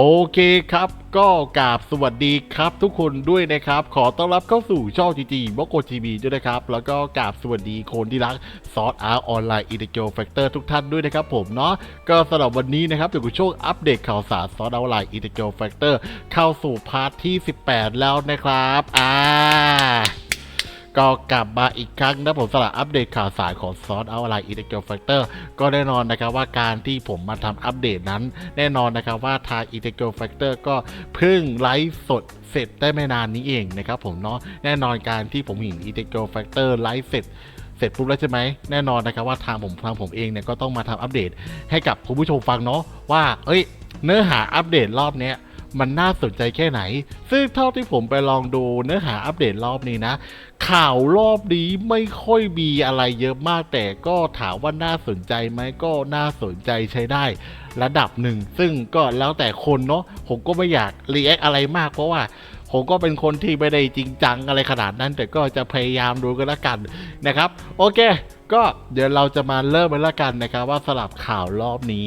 โอเคครับ ก็กราบสวัสดีครับทุกคนด้วยนะครับ ขอต้อนรับเข้าสู่ช่องจีจีบโกทีวีด้วยนะครับ แล้วก็กราบสวัสดีคนที่รักซอสอาร์ออนไลน์อินเตอร์แฟกเตอร์ทุกท่านด้วยนะครับผมเนาะก็สำหรับวันนี้นะครับอยู่กับช่วงอัปเดตข่าวสารซอสออนไลน์อินเตอร์แฟกเตอร์เข้าสู่พาร์ทที่ 18 แล้วนะครับอ่า ก็กลับมาอีกครั้งนะผมสำหรับอัปเดตข่าวสารของซอสเอาอะไรอินเตอร์แฟกเตอร์ก็แน่นอนนะครับว่าการที่ผมมาทำอัปเดตนั้น แน่นอนนะครับว่าทางอินเตอร์แฟกเตอร์ก็เพิ่งไลฟ์สดเสร็จได้ไม่นานนี้เองนะครับผมเนาะแน่นอนการที่ผมเห็นอินเตอร์แฟกเตอร์ไลฟ์เสร็จเสร็จปุ๊บแล้วใช่ไหมแน่นอนนะครับว่าทางผมทางผมเองเนี่ยก็ต้องมาทำอัปเดต ให้กับคุณผู้ชมฟังเนาะว่า เอ้ย เนื้อหาอัปเดตรอบเนี้ย มันน่าสนใจแค่ไหน ซึ่งเท่าที่ผมไปลองดูเนื้อหาอัปเดตรอบนี้นะ ข่าวรอบนี้ไม่ค่อยมีอะไรเยอะมากแต่ก็ถามว่าน่าสนใจไหมก็น่าสนใจใช้ได้ ระดับหนึ่ง ซึ่งก็แล้วแต่คนเนาะผมก็ไม่อยากรีแอคอะไรมากเพราะว่าผมก็เป็นคนที่ไม่ได้จริงจังอะไรขนาดนั้น แต่ก็จะพยายามดูกันละกันนะครับ โอเค ก็เดี๋ยวเราจะมาเริ่มกันละกันนะครับว่าสลับข่าวรอบนี้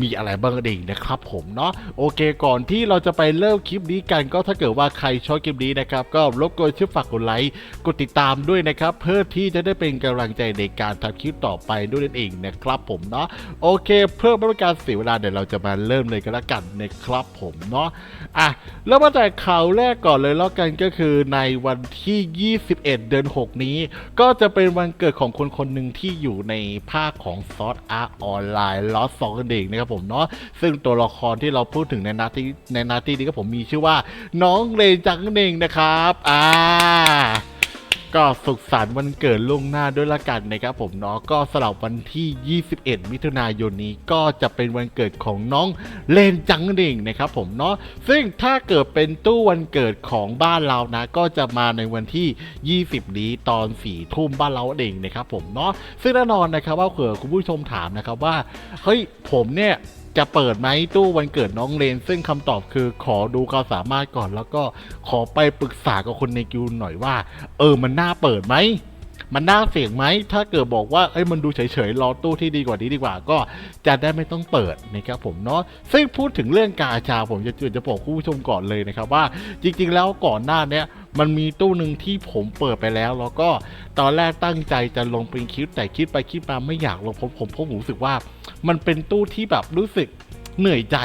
มีอะไรบ้างกันอีกนะครับผมเนาะโอเคก่อนที่เราจะไปเริ่มคลิปนี้กันก็ถ้าเกิดว่าใครชอบคลิปนี้นะครับก็รบกวนช่วยฝากกดไลค์กดติดตามด้วยนะครับเพื่อที่จะได้เป็นกำลังใจในการทำคลิปต่อไปด้วยนั่นเองนะครับผมเนาะโอเค เพื่อไม่เป็นการเสียเวลาเดี๋ยวเราจะมาเริ่มเลยกันละกันนะครับผมเนาะอะแล้วมาจากข่าวแรกก่อนเลยแล้วกันก็คือในวันที่ 21 เดือน 6 นี้ ก็จะเป็นวันเกิดของคนคนหนึ่งที่อยู่ในภาคของซอสอาร์ออนไลน์ลอสซองเด็กนะครับผมเนาะซึ่งตัวละครที่เราพูดถึงในนาทีในนาทีนี้ก็ผมมีชื่อว่าน้องเลนจังเน่งนะครับ อ่า ก็สุขสันต์วันเกิดล่วงหน้าด้วยละกันนะครับผมเนาะก็สลับวันที่ 21 มิถุนายนนี้ก็จะเป็นวันเกิดของน้องเลนจังนั่นเองนะครับผมเนาะซึ่งถ้าเกิดเป็นตู้วันเกิดของบ้านเรานะ ก็จะมาในวันที่ 20 นี้ตอน4ทุ่มบ้านเราเองนะครับผมเนาะซึ่งแน่นอนนะครับว่าเผื่อคุณผู้ชมถามนะครับว่าเฮ้ยผมเนี่ย จะเปิดไหมตู้วันเกิดน้องเลน ซึ่งคำตอบคือขอดูความสามารถก่อน แล้วก็ขอไปปรึกษากับคนในกิวหน่อยว่า เออมันน่าเปิดไหม มันน่าเสี่ยงไหม ถ้าเกิดบอกว่าเอ้ยมันดูเฉยๆรอตู้ที่ดีกว่านี้ดีกว่าก็จะได้ไม่ต้องเปิดนะครับผมเนาะซึ่งพูดถึงเรื่องกาชาผมจะจะบอกคุณผู้ชมก่อนเลยนะครับว่าจริง ๆ แล้วก่อนหน้าเนี้ยมันมีตู้หนึ่งที่ผมเปิดไปแล้ว แล้วก็ตอนแรกตั้งใจจะลงเป็นคลิปแต่คิดไปคิดมาไม่อยากลงผมผมผมรู้สึกว่า มันเป็นตู้ที่แบบรู้สึกเหนื่อยใจ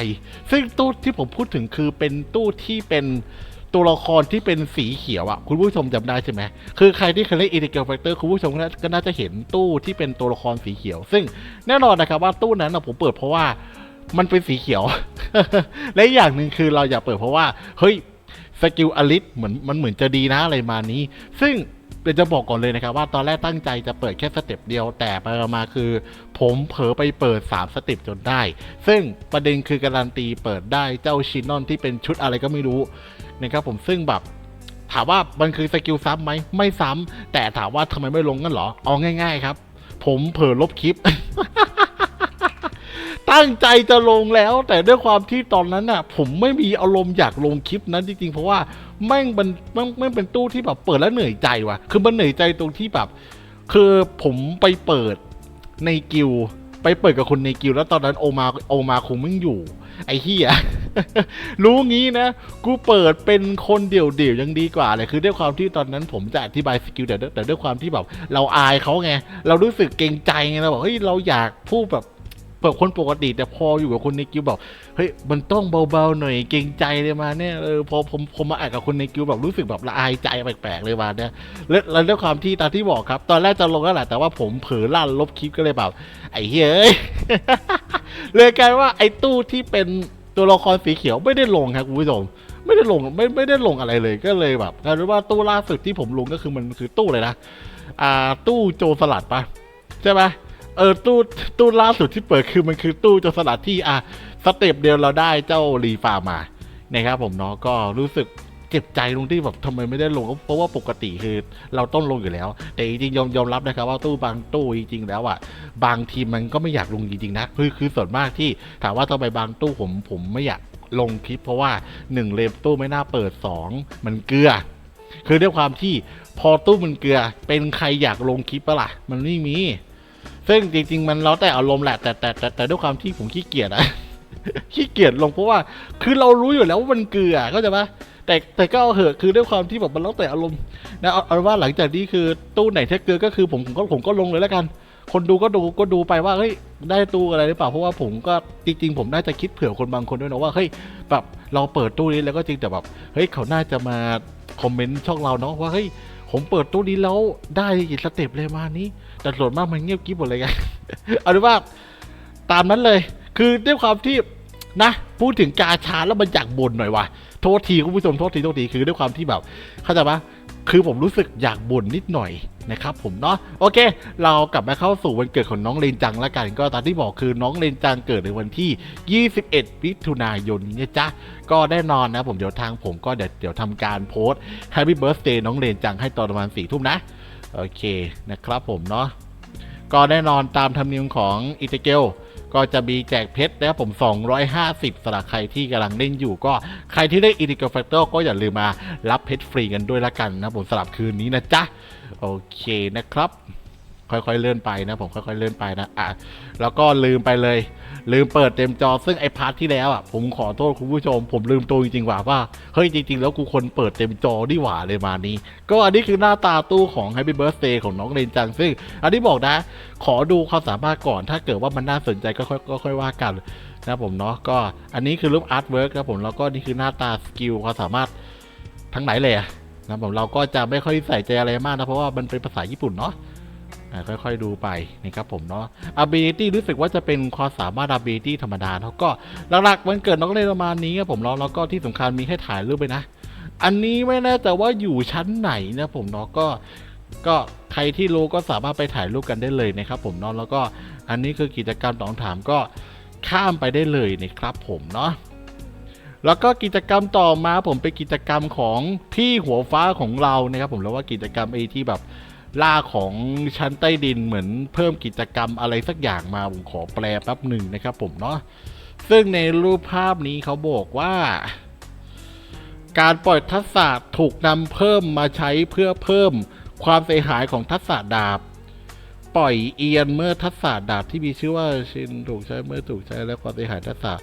ซึ่งตู้ที่ผมพูดถึงคือเป็นตู้ที่เป็น ตัวละครที่เป็นสีเขียวอะคุณผู้ชมจำได้ใช่ไหมคือใครที่เคยเล่นอีเดกแฟกเตอร์คุณผู้ชมก็น่าจะเห็นตู้ที่เป็นตัวละครสีเขียว ซึ่งแน่นอนนะครับว่าตู้นั้นผมเปิดเพราะว่ามันเป็นสีเขียว และอย่างหนึ่งคือเราอยากเปิดเพราะว่า เฮ้ยสกิลอลิสเหมือนมันเหมือนจะดีนะอะไรมานี้ ซึ่ง ดี๋ยวจะบอกก่อนเลยนะครับว่าตอนแรกตั้งใจจะเปิดแค่สเต็ปเดียวแต่ไปมาคือ ผมเผลอไปเปิด 3 สเต็ปจนได้ ซึ่งประเด็นคือการันตีเปิดได้เจ้าชินนอนที่เป็นชุดอะไรก็ไม่รู้นะครับผมซึ่งแบบถามว่ามันคือสกิลซ้ำไหมไม่ซ้ำแต่ถามว่าทำไมไม่ลงกันเหรอเอาง่าย ๆ ครับ ผมเผลอลบคลิป ตั้งใจจะลงแล้ว แต่ด้วยความที่ตอนนั้นน่ะ ผมไม่มีอารมณ์อยากลงคลิปนั้นจริงๆเพราะว่า แม่งมันแม่งแม่งเป็นตู้ที่แบบเปิดแล้วเหนื่อยใจว่ะ คือมันเหนื่อยใจตรงที่แบบ คือผมไปเปิดในกิลไปเปิดกับคนในกิลแล้วตอนนั้นโอมาโอมาคงไม่อยู่ ไอ้เฮียรู้งี้นะ กูเปิดเป็นคนเดี่ยวๆยังดีกว่าเลยคือด้วยความที่ตอนนั้นผมจะอธิบายสกิลแต่ด้วยแต่ด้วยความที่แบบเราอายเขาไง เรารู้สึกเกรงใจไงเราบอกเฮ้ยเราอยากพูดแบบ เปิดคนปกติ แต่พออยู่กับคนในกิลด์บอกเฮ้ยมันต้องเบาๆหน่อยเกรงใจเลยมาเนี่ยเออพอผมผมมาอ่านกับคนในกิลด์แบบรู้สึกแบบละอายใจแปลกๆเลยมาเนี่ยแล้วแล้วด้วยความที่ตามที่บอกครับ ตอนแรกจะลงแล้วแหละแต่ว่าผมเผลอลั่นลบคลิปก็เลยแบบไอ้เฮ้ยเลยกลายว่าไอ้ตู้ที่เป็นตัวละครสีเขียวไม่ได้ลงครับคุณผู้ชมไม่ได้ลงไม่ไม่ได้ลงอะไรเลยก็เลยแบบกลายเป็นว่าตู้ล่าสุดที่ผมลงก็คือมันคือตู้เลยนะอ่าตู้โจรสลัดปะใช่ไหม เออตู้ตู้ล่าสุดที่เปิดคือมันคือตู้โจรสลัดที่อะสเต็ปเดียวเราได้เจ้ารีฟามานะครับผมเนาะก็รู้สึกเจ็บใจตรงที่แบบทำไมไม่ได้ลงเพราะว่าปกติคือเราต้องลงอยู่แล้ว แต่จริงๆยอมยอมรับนะครับ ว่าตู้บางตู้จริงๆแล้วอะบางทีมันก็ไม่อยากลงจริงๆนะคือคือส่วนมากที่ถามว่าทำไมบางตู้ผมผมไม่อยากลงคลิป เพราะว่าหนึ่งเลมตู้ไม่น่าเปิดสองมันเกลือ คือด้วยความที่พอตู้มันเกลือเป็นใครอยากลงคลิปปะล่ะ มันไม่มี ซึ่งจริงๆ มันแล้วแต่อารมณ์แหละแต่แต่แต่แต่ด้วยความที่ผมขี้เกียจอะ ขี้เกียจลงเพราะว่าคือเรารู้อยู่แล้วว่ามันเกลือเข้าใจปะแต่แต่ก็เอาเหอะคือด้วยความที่แบบมันแล้วแต่อารมณ์นะเอาเอาเป็นว่าหลังจากนี้คือตู้ไหนถ้เกลือก็คือผมผมก็ผมก็ลงเลยแล้วกัน คนดูก็ดูก็ดูไปว่าเฮ้ยได้ตู้อะไรหรือเปล่าเพราะว่าผมก็จริง ๆ ผมน่าจะคิดเผื่อคนบางคนด้วยนะว่าเฮ้ยแบบเราเปิดตู้นี้แล้วก็จริงแต่แบบเฮ้ยเขาน่าจะมาคอมเมนต์ช่องเราเนาะว่าเฮ้ย ผมเปิดตู้นี้แล้วได้กี่สเต็ปเลยมานี้ แต่ส่วนมากมันเงียบกิ๊บหมดเลยไงเอาเป็นว่าตามนั้นเลย คือด้วยความที่นะพูดถึงกาชาแล้วมันอยากบ่นหน่อยว่ะโทษทีคุณผู้ชมโทษทีโทษทีคือด้วยความที่แบบเข้าใจปะคือผมรู้สึกอยากบ่นนิดหน่อย นะครับผมเนาะโอเค เรากลับมาเข้าสู่วันเกิดของน้องเลนจังแล้วกัน ก็ตามที่บอกคือน้องเลนจังเกิดในวันที่ 21มิถุนายนนี้จ๊ะก็แน่นอนนะผมเดี๋ยวทางผมก็เดี๋ยวเดี๋ยวทำการโพสต์ Happy Birthday น้องเลนจังให้ตอนประมาณสี่ทุ่มนะ โอเคนะครับผมเนาะก็แน่นอนตามธรรมเนียมของอิตาเกลก็จะมีแจกเพชรนะครับผม 250สำหรับใครที่กำลังเล่นอยู่ก็ใครที่ได้อิตาเกลแฟคเตอร์ก็อย่าลืมมารับเพชรฟรีกันด้วยละกันนะผมสำหรับคืนนี้นะจ๊ะ โอเคนะครับ ค่อยๆเลื่อนไปนะ ผมค่อยๆเลื่อนไปนะอะแล้วก็ลืมไปเลย ลืมเปิดเต็มจอซึ่งไอพาร์ทที่แล้วอะผมขอโทษคุณผู้ชม ผมลืมตัวจริงๆว่าว่าเฮ้ยจริงๆแล้วกูคนเปิดเต็มจอดีหว่าเลยมานี้ ก็อันนี้คือหน้าตาตู้ของ Happy Birthday ของน้องเรนจังซึ่ง อันนี้บอกนะ ขอดูความสามารถก่อน ถ้าเกิดว่ามันน่าสนใจก็ค่อยก็ค่อยว่ากันนะผมเนาะก็อันนี้คือรูปอาร์ตเวิร์กครับผมแล้วก็นี่คือหน้าตาสกิลความสามารถทั้งไหนเลยอะ นะผมเราก็จะไม่ค่อยใส่ใจอะไรมากนะเพราะว่ามันเป็นภาษาญี่ปุ่นเนาะค่อยๆดูไปนะครับผมเนาะ ability รู้สึกว่าจะเป็นความสามารถ ability ธรรมดาเนาะก็หลักๆวันเกิดน้องเล่นประมาณนี้ครับผมเนาะแล้วก็ที่สำคัญมีให้ถ่ายรูปไปนะ อันนี้ไม่แน่ใจว่าอยู่ชั้นไหนนะผมเนาะก็ก็ใครที่รู้ก็สามารถไปถ่ายรูปกันได้เลยนะครับผมเนาะแล้วก็อันนี้คือกิจกรรมตองถามก็ข้ามไปได้เลยนะครับผมเนาะ แล้วก็กิจกรรมต่อมาผมเป็นกิจกรรมของพี่หัวฟ้าของเรานะครับผมแล้วว่ากิจกรรมไอที่แบบล่าของชั้นใต้ดินเหมือนเพิ่มกิจกรรมอะไรสักอย่างมาผมขอแปลแป๊บหนึ่งนะครับผมเนาะซึ่งในรูปภาพนี้เขาบอกว่า การปล่อยทักษะถูกนำเพิ่มมาใช้เพื่อเพิ่มความเสียหายของทักษะดาบ ปล่อยเอียนเมื่อทักษะดาบที่มีชื่อว่าชินถูกใช้เมื่อถูกใช้และความเสียหายทักษะ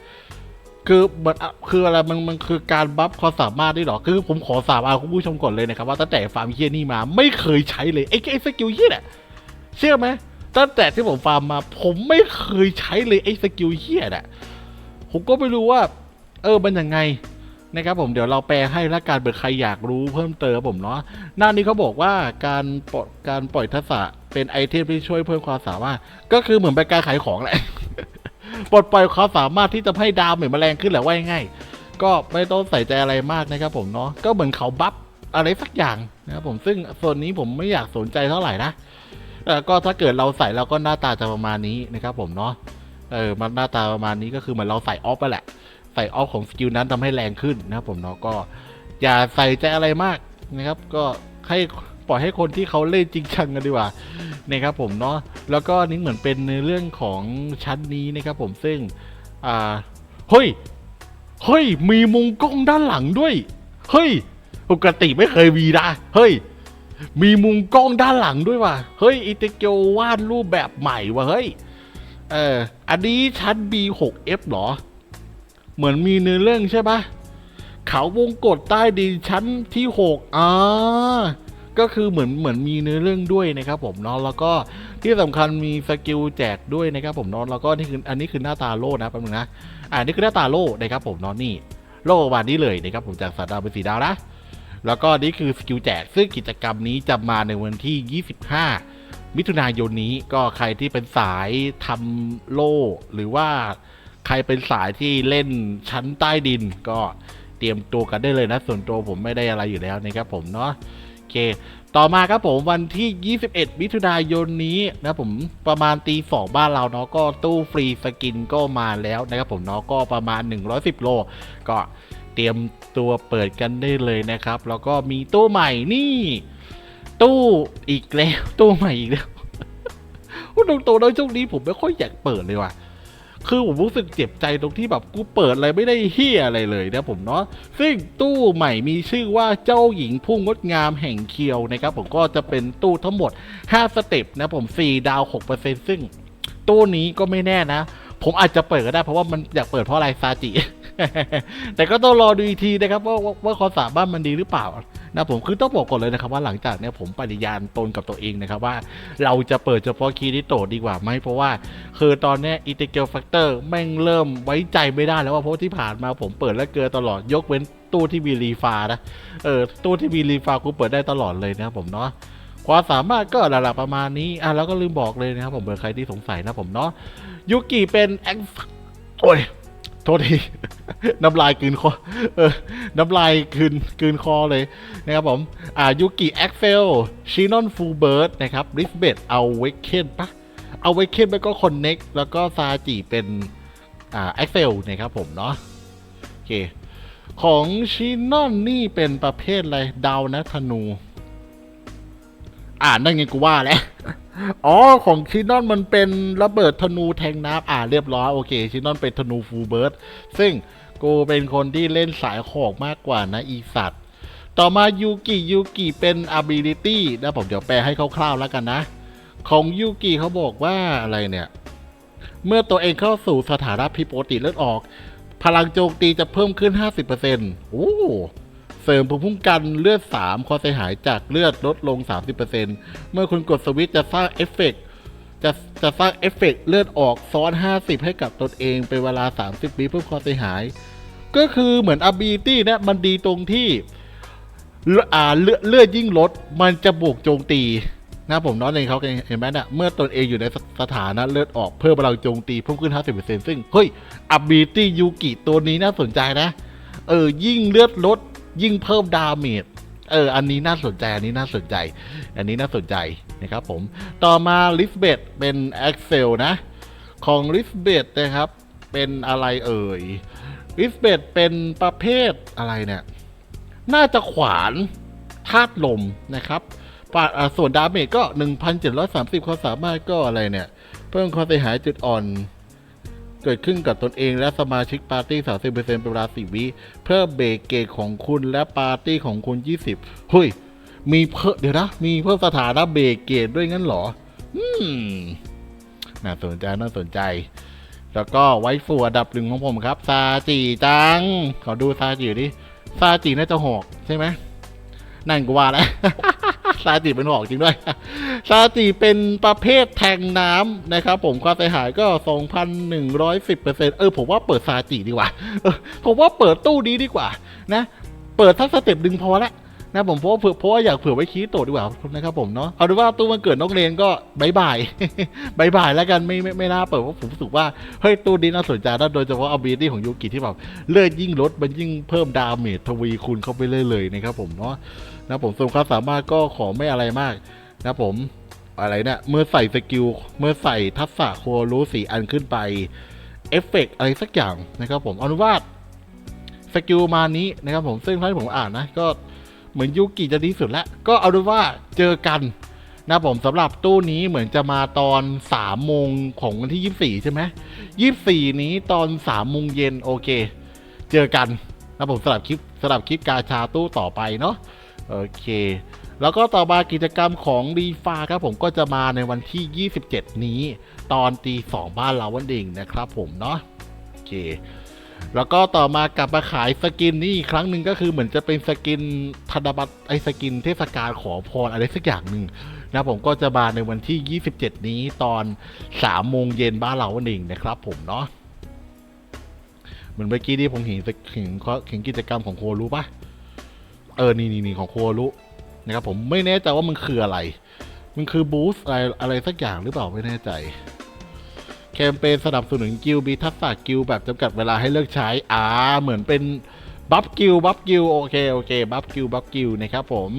คือมันอะคืออะไรมันมันคือการบัฟความสามารถนี่หรอ คือผมขอสาบานคุณผู้ชมก่อนเลยนะครับว่าตั้งแต่ฟาร์มเฮียนี่มาไม่เคยใช้เลยไอ้ไอ้สกิลเฮียเนี่ยเชื่อไหมตั้งแต่ที่ผมฟาร์มมา ผมไม่เคยใช้เลยไอ้สกิลเฮียเนี่ยผมก็ไม่รู้ว่า เออมันยังไงนะครับผมเดี๋ยวเราแปลให้ละการเบิดใครอยากรู้เพิ่มเติมผมเนาะหน้านี้เขาบอกว่าการปล่อยการปล่อยทักษะเป็นไอเทมที่ช่วยเพิ่มความสามารถ ก็คือเหมือนเป็นการขายของแหละ ปลดปล่อยความสามารถที่จะให้ดาวเหมือนแมลงขึ้นแหละว่าง่ายๆก็ไม่ต้องใส่ใจอะไรมากนะครับผมเนาะก็เหมือนเขาบัฟอะไรสักอย่างนะครับผมซึ่งส่วนนี้ผมไม่อยากสนใจเท่าไหร่นะเออก็ถ้าเกิดเราใส่เราก็หน้าตาจะประมาณนี้นะครับผมเนาะเออมันหน้าตาประมาณนี้ก็คือเหมือนเราใส่ออฟไปแหละใส่ออฟของสกิลนั้นทำให้แรงขึ้นนะครับผมเนาะก็อย่าใส่ใจอะไรมากนะครับ ก็ให้ ปล่อยให้คนที่เขาเล่นจริงจังกันดีกว่านะครับผมเนาะแล้วก็นี่เหมือนเป็นในเรื่องของชั้นนี้นะครับผมซึ่งอ่าเฮ้ยเฮ้ยมีมุมกล้องด้านหลังด้วย เฮ้ยปกติไม่เคยมีนะเฮ้ย มีมุมกล้องด้านหลังด้วยว่ะเฮ้ยอิเตเกียววาดรูปแบบใหม่ว่ะเฮ้ยเอออันนี้ชั้น B6F เหรอ เหมือนมีเนื้อเรื่องใช่ปะเขาวงกฏใต้ดินชั้นที่หกอ่า ก็คือเหมือนเหมือนมีเนื้อเรื่องด้วยนะครับผมเนาะแล้วก็ที่สำคัญมีสกิลแจกด้วยนะครับผมเนาะแล้วก็นี่คืออันนี้คือหน้าตาโล่นะแป๊บนึงนะอ่านี่คือหน้าตาโล่นะครับผมเนาะนี่โล่ประมาณนี้เลยนะครับผมจากสัตว์ดาวเป็นสีดาวนะแล้วก็นี่คือสกิลแจกซึ่งกิจกรรมนี้จะมาในวันที่ 25 มิถุนายนนี้ก็ใครที่เป็นสายทำโล่หรือว่าใครเป็นสายที่เล่นชั้นใต้ดินก็เตรียมตัวกันได้เลยนะ ส่วนตัวผมไม่ได้อะไรอยู่แล้วนะครับผมเนาะ เค ต่อมาครับผมวันที่ 21 มิถุนายนนี้นะผมประมาณตีสองบ้านเราเนาะก็ตู้ฟรีสกินก็มาแล้วนะครับผมเนาะก็ประมาณ 110 โล ก็เตรียมตัวเปิดกันได้เลยนะครับ แล้วก็มีตู้ใหม่นี่ ตู้อีกแล้ว ตู้ใหม่อีกแล้วพูดตรงๆแล้วช่วงนี้ผมไม่ค่อยอยากเปิดเลยว่ะ คือผมรู้สึกเจ็บใจตรงที่แบบกูเปิดอะไรไม่ได้เฮียอะไรเลยนะผมเนาะซึ่งตู้ใหม่มีชื่อว่าเจ้าหญิงผู้งดงามแห่งเคียวนะครับผมก็จะเป็นตู้ทั้งหมด 5 สเต็ปนะผม 4 ดาว 6%ซึ่งตู้นี้ก็ไม่แน่นะ ผมอาจจะเปิดก็ได้เพราะว่ามันอยากเปิดเพราะอะไรซาจิแต่ก็ต้องรอดูอีกทีนะครับว่าว่าความสามารถมันดีหรือเปล่า นะผมคือต้องบอกก่อนเลยนะครับว่าหลังจากเนี้ยผมปฏิญาณตนกับตัวเองนะครับว่าเราจะเปิดเฉพาะคีย์ที่โตดีกว่าไหมเพราะว่า คือตอนเนี้ยอิตเกลแฟกเตอร์แม่งเริ่มไว้ใจไม่ได้แล้วว่าเพราะที่ผ่านมาผมเปิดแล้วเกินตลอดยกเว้นตู้ที่มีรีฟานะเออตู้ที่มีรีฟากูเปิดได้ตลอดเลยนะครับผมเนาะความสามารถก็หลักๆประมาณนี้อะแล้วก็ลืมบอกเลยนะครับผมเผื่อใครที่สงสัยนะผมเนาะยูกิเป็นแองโอ้ย โทษทีน้ำลายกืนคอเออน้ำลายกืนกืนคอเลยนะครับผมอ่ายูกิแอ็กเซลชินอนฟูเบิร์ดนะครับริสเบดเอาเวกเคนปะเอาไว้เข้มแล้วก็คอนเน็กแล้วก็ซาจิเป็นอ่า Excel นะครับผมเนาะโอเค ของชินอนนี่เป็นประเภทอะไรดาวนะธนู อ่านได้ไงกูว่าแล้ว อ๋อ ของชินอนมันเป็นระเบิดธนูแทงน้ำอ่าเรียบร้อยโอเค ชินอนเป็นธนูฟูลเบิร์ดซึ่งกูเป็นคนที่เล่นสายขอกมากกว่านะอีสัตว์ ต่อมายูกิยูกิเป็น ability นะผมเดี๋ยวแปลให้คร่าวๆแล้วกันนะ ของยูกิเขาบอกว่าอะไรเนี่ย เมื่อตัวเองเข้าสู่สถานะผิดปกติเลือดออก พลังโจมตีจะเพิ่มขึ้น 50%โอ้ เสริมภูมิคุ้มกันเลือด 3 ความเสียหายจากเลือดลดลง 30%เมื่อคุณกดสวิตช์จะสร้างเอฟเฟกต์จะจะสร้างเอฟเฟกต์เลือดออกซ้อน 50 ให้กับตนเองเป็นเวลา 30วิเพื่อความเสียหาย ก็คือเหมือน ability เนี่ยมันดีตรงที่เลืออ่าเลือดเลือดยิ่งลด มันจะบวกโจมตีนะผมน้องเองเขาเห็นไหมเนี่ยเมื่อตนเองอยู่ในสสถานะเลือดออกเพิ่มพลังโจมตีเพิ่มขึ้น 50%ซึ่งเฮ้ย ability ยูกิตัวนี้น่าสนใจนะ เออยิ่งเลือดลด ยิ่งเพิ่มดาเมจเออ อันนี้น่าสนใจ อันนี้น่าสนใจ อันนี้น่าสนใจนะครับผม ต่อมาลิสเบตเป็น Excel นะ ของลิสเบตนะครับ เป็นอะไรเอ่ยลิสเบตเป็นประเภทอะไรเนี่ย น่าจะขวานธาตุลมนะครับปาอ่าส่วนดาเมจก็ 1,730 ความสามารถก็อะไรเนี่ย เพิ่มความเสียหายจุดอ่อน เกิดขึ้นกับตนเองและสมาชิกปาร์ตี้ 30%เป็นเวลา 10 วิเพิ่มเบรกเกจของคุณและปาร์ตี้ของคุณ 20เฮ้ย มีเพิ่มเดี๋ยวนะ มีเพิ่มสถานะเบรกเกจด้วยงั้นเหรอ อืม น่าสนใจ น่าสนใจ แล้วก็ไว้ฟูอันดับหนึ่งของผมครับ ซาจิจัง ขอดูซาจิดิซาจิน่าจะหอกใช่ไหมนั่นกูว่าแล้ว ซาจิเป็นหอกจริงด้วยซาจิเป็นประเภทแทงน้ำนะครับผมความเสียหายก็ 2,110%เออผมว่าเปิดซาจิดีกว่าเออผมว่าเปิดตู้นี้ดีกว่านะ เปิดสักสเต็ปหนึ่งพอละนะผมเพราะว่าเผื่อเพราะว่าอยากเผื่อไว้คีย์โตดีกว่านะครับผมเนาะเอาดูว่าตู้มันเกิดนกเรนก็บายบายบายบายแล้วกันไม่ไม่ไม่น่าเปิดเพราะผมรู้สึกว่าเฮ้ยตู้นี้น่าสนใจนะโดยเฉพาะ ability ของยูกิที่แบบเลือดยิ่งลดมันยิ่งเพิ่มดาเมจทวีคูณเข้าไปเรื่อยเลยนะครับผมเนาะ นะผมส่วนความสามารถก็ขอไม่อะไรมาก นะผมอะไรเนี่ยเมื่อใส่สกิลเมื่อใส่ทักษะโครู้สีอันขึ้นไปเอฟเฟกต์อะไรสักอย่างนะครับผมอาเป็นว่าสกิลมานี้นะครับผมซึ่งท่าที่ผมอ่านนะก็เหมือนยูกิจะดีสุดแล้วก็เอาเป็นว่าเจอกันนะผมสำหรับตู้นี้เหมือนจะมาตอนสามโมงของวันที่ยี่สี่ใช่ไหมยี่สี่นี้ตอนสามโมงเย็นโอเค เจอกันนะผมสำหรับคลิปสำหรับคลิปกาชาตู้ต่อไปเนาะ โอเค แล้วก็ต่อมากิจกรรมของรีฟาครับผมก็จะมาในวันที่ 27 นี้ ตอนตีสองบ้านเราวันเองนะครับผมเนาะโอเค แล้วก็ต่อมากลับมาขายสกินนี่อีกครั้งหนึ่งก็คือเหมือนจะเป็นสกินธนบัตรไอสกินเทศกาลขอพรอะไรสักอย่างหนึ่งนะผมก็จะมาในวันที่ 27 นี้ตอน3โมงเย็นบ้านเราวันเองนะครับผมเนาะเหมือนเมื่อกี้ที่ผมเห็นสกเห็นเห็นกิจกรรมของโครู้ปะ เออนี่นี่นี่ของโครุนะครับผมไม่แน่ใจว่ามันคืออะไร มันคือบูสอะไรอะไรสักอย่างหรือเปล่าไม่แน่ใจ แคมเปญสนับสนุนกิลด์มีทักษะกิลแบบจำกัดเวลาให้เลิกใช้ อ่า เหมือนเป็นบัฟกิลบัฟกิลโอเคโอเคบัฟกิลบัฟกิลนะครับผม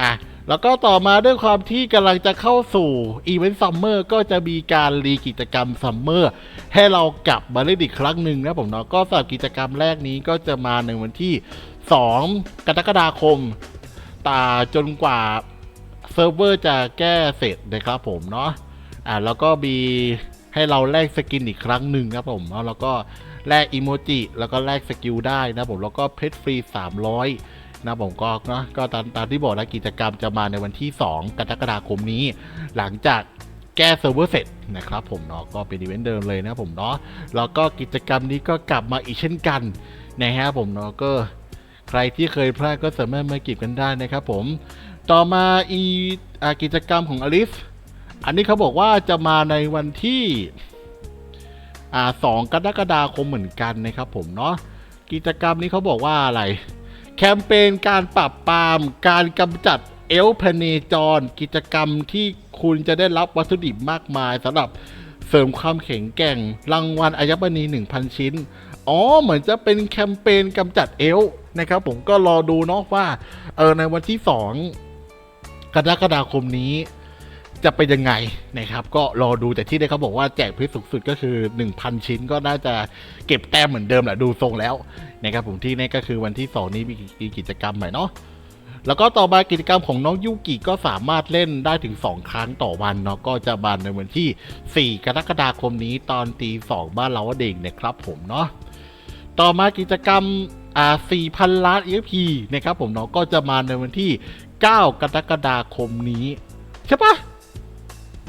อะแล้วก็ต่อมาด้วยความที่กำลังจะเข้าสู่อีเวนต์ซัมเมอร์ก็จะมีการรีกิจกรรมซัมเมอร์ให้เรากลับมาเล่นอีกครั้งหนึ่งนะผมเนาะก็สำหรับกิจกรรมแรกนี้ก็จะมาในวันที่ 2 กรกฎาคมตาจนกว่าเซิร์ฟเวอร์จะแก้เสร็จนะครับผมเนาะอ่าแล้วก็มีให้เราแลกสกินอีกครั้งหนึ่งนะครับผมแล้วก็แลกอีโมจิแล้วก็แลกสกิลได้นะผมแล้วก็เพชรฟรี 300 นะผมก็เนาะก็ตามตามที่บอกนะกิจกรรมจะมาในวันที่ 2 กรกฎาคมนี้ หลังจากแก้เซิร์ฟเวอร์เสร็จนะครับผมเนาะก็เป็นอีเวนต์เดิมเลยนะผมเนาะแล้วก็กิจกรรมนี้ก็กลับมาอีกเช่นกันนะฮะผมเนาะก็ รที่เคยพลาดก็สามารถมาเก็บกันได้นะครับผม ต่อมาอีกิจกรรมของอลิฟ อันนี้เขาบอกว่าจะมาในวันที่สองกรกฎาคมเหมือนกันนะครับผมเนาะ กิจกรรมนี้เขาบอกว่าอะไร แคมเปญการปราบปราม การกำจัดเอลพเนจร กิจกรรมที่คุณจะได้รับวัตถุดิบมากมายสำหรับเสริมความแข็งแกร่ง รางวัลอัญมณี 1,000 ชิ้น อ๋อ เหมือนจะเป็นแคมเปญกำจัดเอล นะครับผมก็รอดูเนาะว่าเออในวันที่ 2 กรกฎาคมนี้จะเป็นยังไงนะครับ ก็รอดูแต่ที่ได้เขาบอกว่าแจกพิเศษสูงสุดก็คือ 1,000 ชิ้นก็น่าจะเก็บแต้มเหมือนเดิมแหละดูทรงแล้วนะครับผมที่นี่ก็คือวันที่ 2 นี้มีมีกิจกรรมใหม่เนาะแล้วก็ต่อมากิจกรรมของน้องยูกิก็สามารถเล่นได้ถึง 2 ครั้งต่อวันเนาะก็จะบานในวันที่ 4 กรกฎาคมนี้ตอนตี2บ้านเราเด็กนะครับผมเนาะ ต่อมากิจกรรมอ่า4,000 ล้าน EXP นะครับผมเนาะก็จะมาในวันที่ 9 กรกฎาคมนี้ ใช่ปะ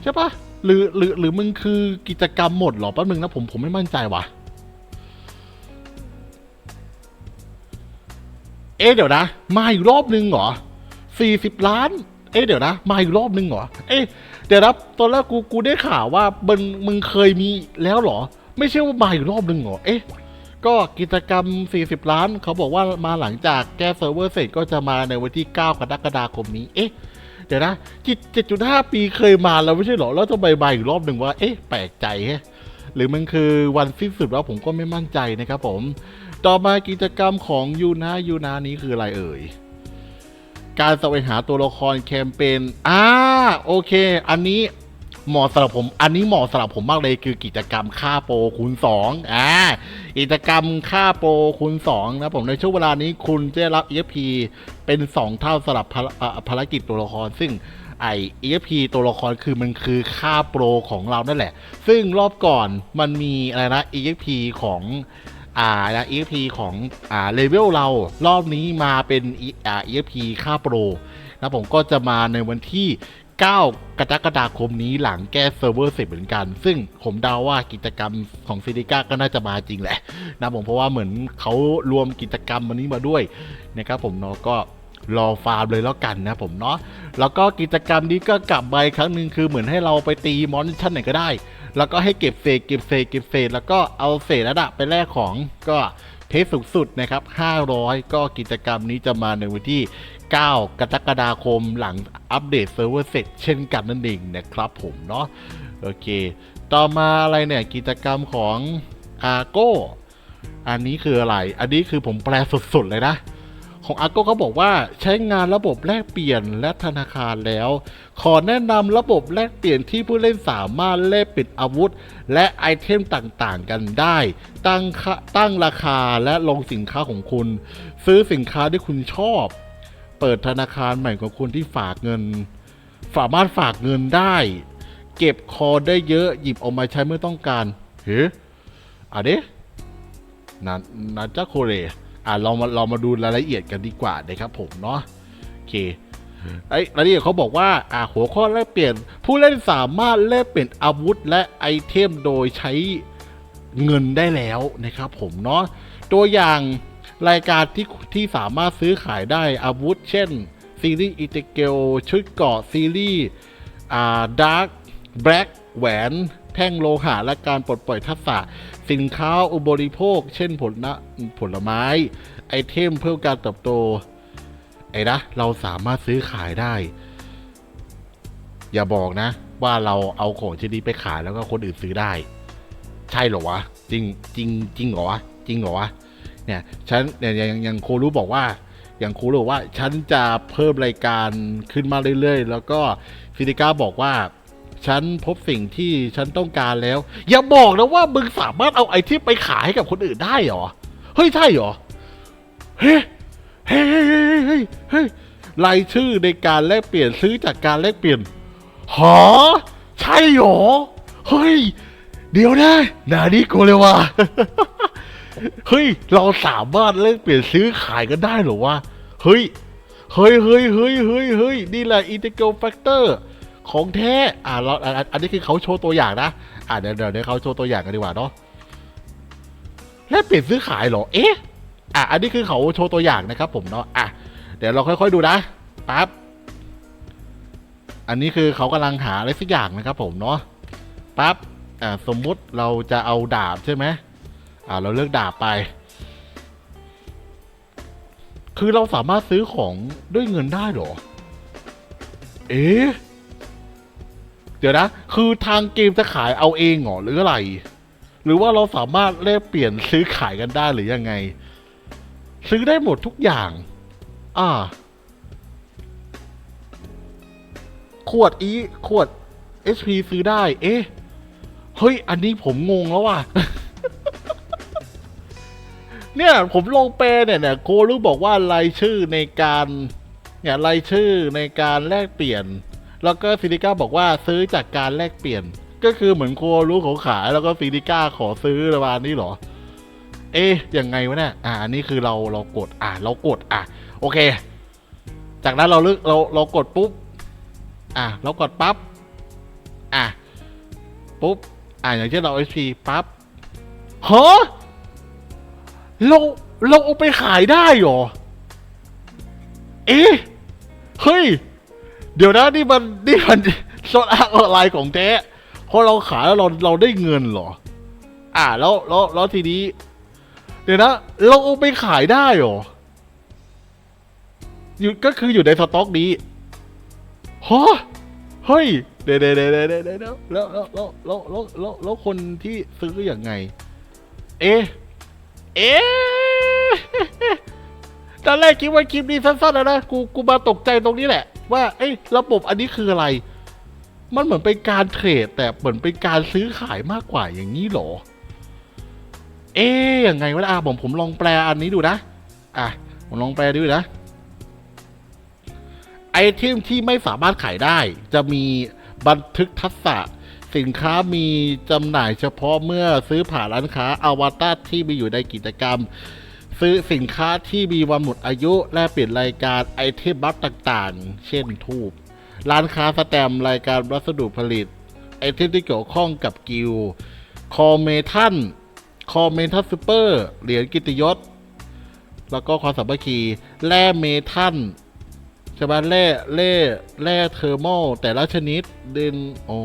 ใช่ปะหรือหรือหรือมึงคือกิจกรรมหมดเหรอแป๊บนึงนะผมผมไม่มั่นใจว่ะ เอ๊เดี๋ยวนะ มาอีกรอบนึงเหรอสี่สิบล้าน เอ๊เดี๋ยวนะ มาอีกรอบนึงเหรอ เอ๊เดี๋ยวนะตอนแรกกูกูได้ข่าวว่ามึงมึงเคยมีแล้วเหรอ ไม่ใช่ว่ามาอีกรอบนึงเหรอ เอ๊ะ ก็กิจกรรม 40 ล้าน เขาบอกว่ามาหลังจากแก้เซิร์ฟเวอร์เสร็จก็จะมาในวันที่ 9 กรกฎาคมนี้ เอ๊ะ เดี๋ยวนะจิต7.5ปีเคยมาแล้วไม่ใช่เหรอ แล้วจะไปมาอีกรอบหนึ่งว่า เอ๊ะ แปลกใจแฮะหรือมันคือวันสิ้นสุดแล้วผมก็ไม่มั่นใจนะครับผม ต่อมากิจกรรมของยูนายูนานี้คืออะไรเอ่ย การแสวงหาตัวละครแคมเปญ อ่า โอเค อันนี้ เหมาะสำหรับผม อันนี้เหมาะสำหรับผมมากเลยคือกิจกรรมค่าโปรคูณ2อ่ากิจกรรมค่าโปรคูณ2นะผมในช่วงเวลานี้คุณจะได้รับ EFP เป็น 2 เท่าสำหรับภารกิจตัวละครซึ่งไอ EFP ตัวละครคือมันคือค่าโปรของเรานั่นแหละ ซึ่งรอบก่อนมันมีอะไรนะ EFP ของอ่านะ EFP ของอ่าเลเวลเรารอบนี้มาเป็นอ่า EFP ค่าโปรนะผมก็จะมาในวันที่ 9 กรกฎาคมนี้หลังแก้เซิร์ฟเวอร์เสร็จเหมือนกัน ซึ่งผมเดาว่ากิจกรรมของซิลิก้าก็น่าจะมาจริงแหละนะผมเพราะว่าเหมือนเขารวมกิจกรรมวันนี้มาด้วยนะครับผมเนาะก็รอฟาร์มเลยแล้วกันนะผมเนาะแล้วก็กิจกรรมนี้ก็กลับมาอีกครั้งหนึ่งคือเหมือนให้เราไปตีมอนชั่นไหนก็ได้ แล้วก็ให้เก็บเศษเก็บเศษเก็บเศษแล้วก็เอาเศษนั้นไปแลกของก็ เพชรสูงสุดนะครับ 500 ก็กิจกรรมนี้จะมาในวันที่ 9 กรกฎาคมหลังอัปเดตเซิร์ฟเวอร์เสร็จเช่นกันนั่นเองนะครับผมเนาะโอเค ต่อมาอะไรเนี่ย กิจกรรมของอาโก้อันนี้คืออะไร อันนี้คือผมแปลสดๆเลยนะ ของอาโก้เขาบอกว่าใช้งานระบบแลกเปลี่ยนและธนาคารแล้ว ขอแนะนำระบบแลกเปลี่ยนที่ผู้เล่นสามารถแลกเปลี่ยนอาวุธ และไอเทมต่างๆ กันได้ ตั้งค่าตั้งราคาและลงสินค้าของคุณ ซื้อสินค้าที่คุณชอบ เปิดธนาคารใหม่ของคุณที่ฝากเงิน สามารถฝากเงินได้ เก็บคอได้เยอะหยิบออกมาใช้เมื่อต้องการเฮ้อะเดนานาจาโคเร อะเรามาเรามาดูรายละเอียดกันดีกว่านะครับผมเนาะโอเคไอ้รายละเอียดเขาบอกว่าอ่าหัวข้อแลกเปลี่ยน ผู้เล่นสามารถแลกเปลี่ยนอาวุธและไอเทมโดยใช้เงินได้แล้วนะครับผมเนาะตัวอย่างรายการที่ที่สามารถซื้อขายได้อาวุธ เช่น ซีรีส์อิตเกลชุดเกาะซีรีส์อ่าดาร์กแบล็กแหวน แท่งโลหะและการปลดปล่อยทักษะ สินค้าอุบริโภค เช่นผลนะผลไม้ ไอเทมเพื่อการเติบโต ไอ้นะเราสามารถซื้อขายได้ อย่าบอกนะ ว่าเราเอาของชนิดไปขายแล้วก็คนอื่นซื้อได้ ใช่เหรอวะ จริงจริงจริงเหรอวะจริงเหรอวะเนี่ยฉันเนี่ยอย่างอย่างโครู้บอกว่าอย่างครูบอกว่าฉันจะเพิ่มรายการขึ้นมาเรื่อยๆ แล้วก็ฟิลิก้าบอกว่า ฉันพบสิ่งที่ฉันต้องการแล้ว อย่าบอกนะว่ามึงสามารถเอาไอเทมไปขายให้กับคนอื่นได้เหรอ เฮ้ย ใช่เหรอ เฮ้ยเฮ้ยเฮ้ยเฮ้ยเฮ้ยเฮ้รายชื่อในการแลกเปลี่ยนซื้อจากการแลกเปลี่ยนหอใช่เหรอ เฮ้ย เดี๋ยวนะนานี่กูเลยว่ะเฮ้ย เราสามารถแลกเปลี่ยนซื้อขายกันได้เหรอวะ เฮ้ย เฮ้ยเฮ้ยเฮ้ยเฮ้ยเฮ้ยนี่แหละ integral factor ของแท้อ่าเราอันนี้คือเขาโชว์ตัวอย่างนะอ่าเดี๋ยวเดี๋ยวเดี๋ยวเขาโชว์ตัวอย่างกันดีกว่าเนาะแลกเปลี่ยนซื้อขายเหรอเอ๊ะอะอันนี้คือเขาโชว์ตัวอย่างนะครับ ผมเนาะอะเดี๋ยวเราค่อย ๆดูนะปั๊บอันนี้คือเขากำลังหาอะไรสักอย่างนะครับ ผมเนาะปั๊บอ่าสมมุติเราจะเอาดาบใช่ไหมอ่าเราเลือกดาบไป คือเราสามารถซื้อของด้วยเงินได้เหรอ เอ๊ะ ดี๋ยวนะ คือทางเกมจะขายเอาเองเหรอหรืออะไร หรือว่าเราสามารถแลกเปลี่ยนซื้อขายกันได้หรือยังไง ซื้อได้หมดทุกอย่าง อ่า ขวดอีขวด HP ซื้อได้ เอ๊ะ เฮ้ย อันนี้ผมงงแล้วว่ะเนี่ยผมลงแปลเนี่ยเนี่ยโกรู้บอกว่ารายชื่อในการเนี่ยรายชื่อในการแลกเปลี่ยน แล้วก็ฟิลิก้าบอกว่าซื้อจากการแลกเปลี่ยน ก็คือเหมือนโครู้เขาขายแล้วก็ฟิลิก้าขอซื้อประมาณนี้หรอ เอ๊ะยังไงวะเนี่ยอ่านนี้คือเราเรากดอ่าเรากดอะโอเค จากนั้นเราเลือกเราเรากดปุ๊บอะเรากดปั๊บอะปุ๊บอ่าอย่างเช่นเรา HP ปั๊บฮะเราเราเอาไปขายได้เหรอ เอ๊ะเฮ้ย เดี๋ยวนะนี่มันนี่มันโซนอาออนไลน์ของแท้พอเราขายแล้วเราเราได้เงินเหรอ อ่าแล้วแล้วแล้วทีนี้ เดี๋ยวนะ เราเอาไปขายได้เหรออยู่ก็คืออยู่ในสต็อกนี้ฮะเฮ้ยเดี๋ยวเดี๋ยวเดี๋ยวเดี๋ยวเดี๋ยเดี๋ยแล้วแล้วแล้วแล้วแล้วแล้วแล้วคนที่ซื้ออย่างไง เอ๊ะเอ๊ะตอนแรกคิดว่าคลิปนี้สั้นๆแล้วนะกูกูมาตกใจตรงนี้แหละ ว่าเอ้ยระบบอันนี้คืออะไร มันเหมือนเป็นการเทรด แต่เหมือนเป็นการซื้อขายมากกว่าอย่างนี้หรอ เอ๊ยยังไงวะอะผมผมลองแปลอันนี้ดูนะ อะ ผมลองแปลดูนะ ไอเทมที่ไม่สามารถขายได้ จะมีบันทึกทักษะสินค้ามีจำหน่ายเฉพาะเมื่อซื้อผ่านร้านค้าอวตารที่มีอยู่ในกิจกรรม ซื้อสินค้าที่มีวันหมดอายุและเปลี่ยนรายการไอเทมบัฟต่างๆ เช่นทูบร้านค้าสแตมรายการวัสดุผลิต ไอเทมที่เกี่ยวข้องกับกิลคอเมทันคอเมทันซูเปอร์เหรียญกิตยศ แล้วก็ความสามัคคีแร่เมทันใช่ไหมแร่แร่แร่เทอร์โมลแต่ละชนิดเดนอ๋อ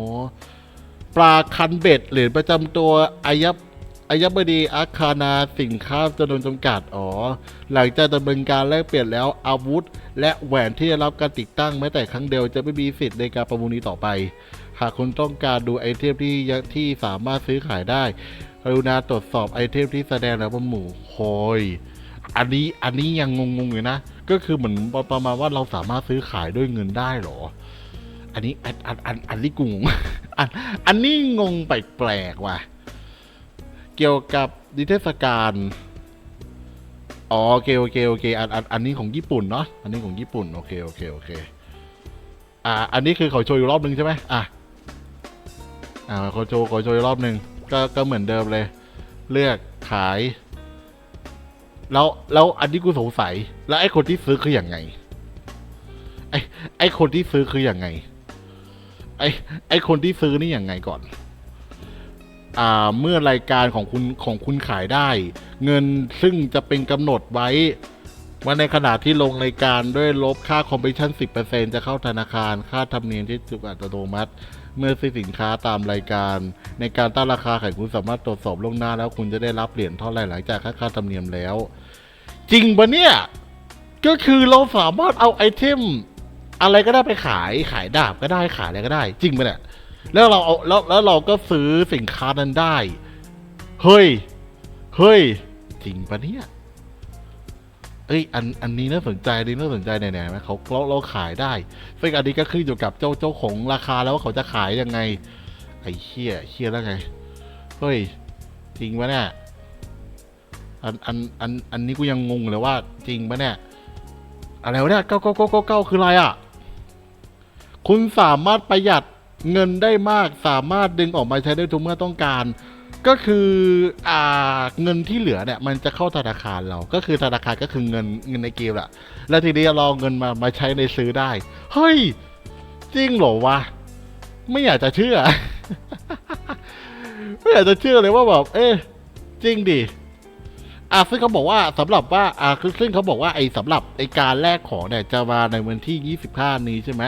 ปลาคันเบ็ดเหรียญประจำตัวอายับ อายับบดีอาคานาสินค้าจำนวนจำกัดอ๋อ หลังจากดำเนินการแลกเปลี่ยนแล้วอาวุธ และแหวนที่ได้รับการติดตั้งแม้แต่ครั้งเดียวจะไม่มีสิทธิ์ในการประมูลนี้ต่อไป หากคุณต้องการดูไอเทมที่ยังที่สามารถซื้อขายได้กรุณาตรวจสอบไอเทมที่แสดงแล้วประมูลโอยอันนี้อันนี้ยังงงๆอยู่นะ ก็คือเหมือนประมาณว่าเราสามารถซื้อขายด้วยเงินได้หรอ อันนี้อันอันอันอันนี้กูงงอันอันนี้งงแปลกๆว่ะ เกี่ยวกับนิเทศการอ๋อโอเคโอเคโอเคอันอันอันนี้ของญี่ปุ่นเนาะอันนี้ของญี่ปุ่นโอเคโอเคโอเคอ่าอันนี้คือเขาโชว์อยู่รอบนึงใช่ไหมอะอ่าเขาโชว์เขาโชว์อีกรอบหนึ่งก็ก็เหมือนเดิมเลย เลือกขาย แล้วแล้วอันนี้กูสงสัย แล้วไอ้คนที่ซื้อคืออย่างไงไอ้ไอ้คนที่ซื้อคืออย่างไงไอ้ไอ้คนที่ซื้อนี่อย่างไงก่อน เมื่อรายการของคุณของคุณขายได้ เงินซึ่งจะเป็นกำหนดไว้ ว่าในขณะที่ลงรายการด้วยลบค่าคอมมิชชั่น 10%จะเข้าธนาคาร ค่าธรรมเนียมที่ถูกอัตโนมัติ เมื่อซื้อสินค้าตามรายการ ในการตั้งราคาขายคุณสามารถตรวจสอบล่วงหน้า แล้วคุณจะได้รับเหรียญเท่าไหร่หลังจากค่าค่าธรรมเนียมแล้ว จริงปะเนี่ย ก็คือเราสามารถเอาไอเทมอะไรก็ได้ไปขายขายดาบก็ได้ขายอะไรก็ได้ จริงปะเนี่ย แล้วเราเอาแล้วแล้วเราก็ซื้อสินค้านั้นได้ เฮ้ย เฮ้ย จริงปะเนี่ยเอ้ยอันอันนี้น่าสนใจนนี้น่าสนใจแน่ๆไหมเขาเราเราขายได้ซึ่งอันนี้ก็ขึ้นอยู่กับเจ้าเจ้าของราคาแล้วว่าเขาจะขายยังไง ไอ้เชี่ยเชี่ยแล้วไง เฮ้ย จริงปะเนี่ยอันอันอันอันนี้กูยังงงเลยว่า จริงปะเนี่ยอะไรวะเนี่ยก้าเก้าเก้าเก้าเก้าคืออะไรอะ คุณสามารถประหยัด เงินได้มากสามารถดึงออกมาใช้ได้ทุกเมื่อต้องการ ก็คืออ่าเงินที่เหลือเนี่ยมันจะเข้าธนาคารเรา ก็คือธนาคารก็คือเงินเงินในเกมแหละแล้วทีนี้เราเอเงินมามาใช้ในซื้อได้ เฮ้ย จริงเหรอวะ ไม่อยากจะเชื่อ ไม่อยากจะเชื่อเลยว่าแบบเอ๊ะจริงดิอะซึ่งเขาบอกว่าสำหรับว่าอะคือซึ่งเขาบอกว่าไอ้สำหรับไอ้การแลกของเนี่ยจะมาในวันที่ 25 นี้ใช่ไหม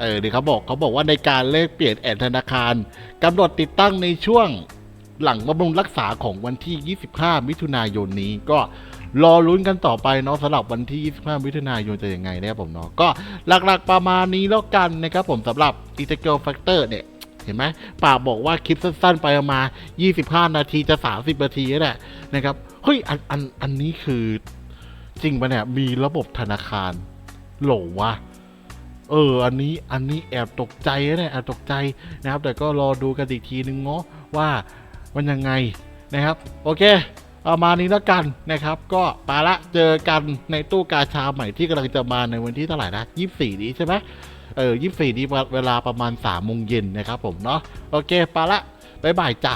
เออเดี๋ยวเขาบอกเขาบอกว่าในการแลกเปลี่ยนแอนธนาคารกำหนดติดตั้งในช่วงหลังบำรุงรักษาของวันที่ 25 มิถุนายนนี้ก็รอลุ้นกันต่อไปเนาะสำหรับวันที่ 25 มิถุนายนจะยังไงนะครับผมเนาะก็หลักๆประมาณนี้แล้วกันนะครับผมสำหรับ i n t e g r a l Factor เนี่ยเห็นไหมป่าบอกว่าคลิปสั้นๆ ไปประมาณ25 นาทีจะ 30 นาทีนี่แหละนะครับเฮ้ยอันอันอันนี้คือจริงปะเนี่ยมีระบบธนาคารโหลวะ เออ อันนี้ อันนี้แอบตกใจนะเนี่ยแอบตกใจนะครับ แต่ก็รอดูกันอีกทีนึงเนาะว่ามันยังไงนะครับ โอเคประมานี้แล้วกันนะครับ ก็ไปละเจอกันในตู้กาชาใหม่ที่กำลังจะมาในวันที่เท่าไหร่นะ24นี้ใช่ไหมเออยี่สี่นี้เวลาประมาณสามโมงเย็นนะครับผมเนาะโอเคไปละบายบายจ้ะ